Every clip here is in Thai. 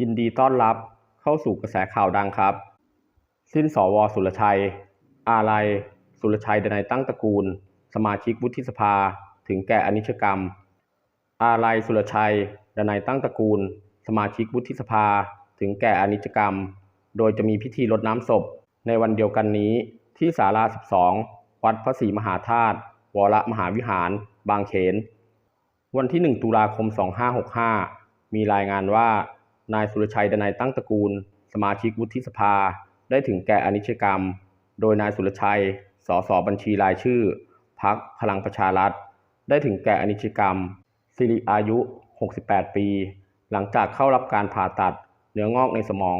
ยินดีต้อนรับเข้าสู่กระแสข่าวดังครับ สิ้นสวสุรชัย อาลัย สุรชัยดนัยตั้งตระกูล สมาชิกวุฒิสภา ถึงแก่อนิจกรรม อาลัยสุรชัยดนัยตั้งตระกูล สมาชิกวุฒิสภา ถึงแก่อนิจกรรม โดยจะมีพิธีรดน้ำศพ ในวันเดียวกันนี้ที่ศาลา 12 วัดพระศรีมหาธาตุวรมหาวิหาร บางเขน วันที่ 1 ตุลาคม 2565 มีรายงานว่า นายสุรชัยดนัยตั้งตระกูล สมาชิกวุฒิสภา ได้ถึงแก่อนิจกรรม โดยนายสุรชัย สสบัญชีรายชื่อพักพลังประชารัฐ ได้ถึงแก่อนิจกรรม สิริอายุ 68 ปี หลังจากเข้ารับการผ่าตัดเนื้องอกในสมอง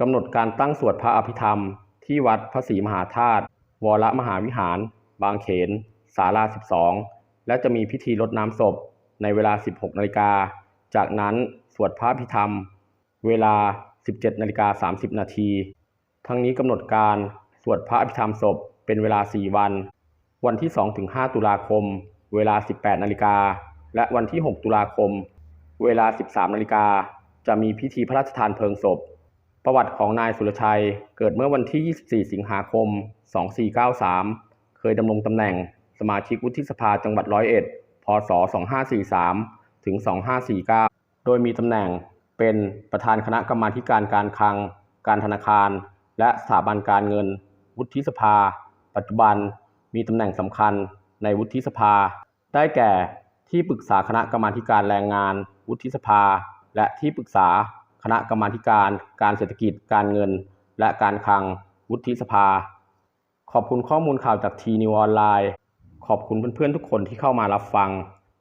กำหนดการตั้งสวดพระอภิธรรม ที่วัดพระศรีมหาธาตุวรมหาวิหาร บางเขนศาลา12 และจะมีพิธีรดน้ำศพในเวลา 16นาฬิกา จากนั้น สวดพระอภิธรรม เวลา 17นาฬิกา30 นาที ทั้งนี้กำหนดการสวดพระอภิธรรมศพเป็นเวลา 4 วัน วันที่ 2-5 ตุลาคม เวลา 18นาฬิกา และวันที่ 6 ตุลาคม เวลา 13นาฬิกา จะมีพิธีพระราชทานเพลิงศพ ประวัติของนายสุรชัยเกิดเมื่อวันที่ 24 สิงหาคม 2493 เคยดำรงตำแหน่งสมาชิกวุฒิสภาจังหวัดร้อยเอ็ด พศ 2543 ถึง 2549 โดยมีตำแหน่งเป็นประธานคณะกรรมาการการคลัง การธนาคาร และสถาบันการเงิน วุฒิสภา ปัจจุบันมีตำแหน่งสำคัญในวุฒิสภา ได้แก่ที่ปรึกษาคณะกรรมาการแรงงาน วุฒิสภา และที่ปรึกษาคณะกรรมาการการเศรษฐกิจการเงิน และการคลัง วุฒิสภา ขอบคุณข้อมูลข่าวจากทีนิวออนไลน์ ขอบคุณเพื่อนๆทุกคนที่เข้ามารับฟัง